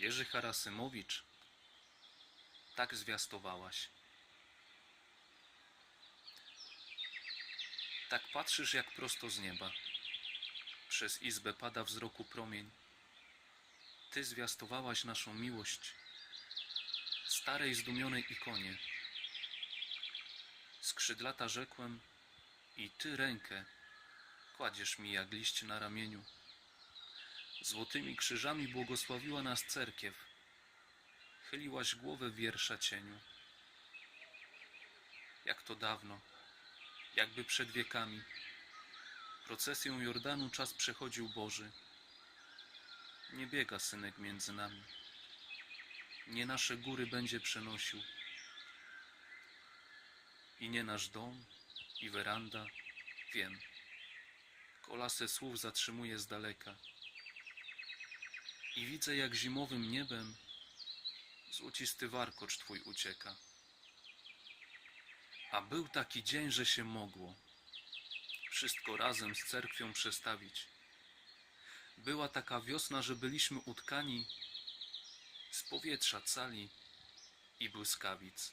Jerzy Harasymowicz, tak zwiastowałaś. Tak patrzysz jak prosto z nieba. Przez izbę pada wzroku promień. Ty zwiastowałaś naszą miłość starej zdumionej ikonie. Skrzydlata rzekłem i ty rękę kładziesz mi jak liść na ramieniu. Złotymi krzyżami błogosławiła nas cerkiew. Chyliłaś głowę wiersza cieniu. Jak to dawno, jakby przed wiekami. Procesją Jordanu czas przechodził Boży. Nie biega synek między nami. Nie nasze góry będzie przenosił. I nie nasz dom, i weranda, wiem. Kolasę słów zatrzymuje z daleka. I widzę, jak zimowym niebem złocisty warkocz twój ucieka. A był taki dzień, że się mogło wszystko razem z cerkwią przestawić. Była taka wiosna, że byliśmy utkani z powietrza cali i błyskawic.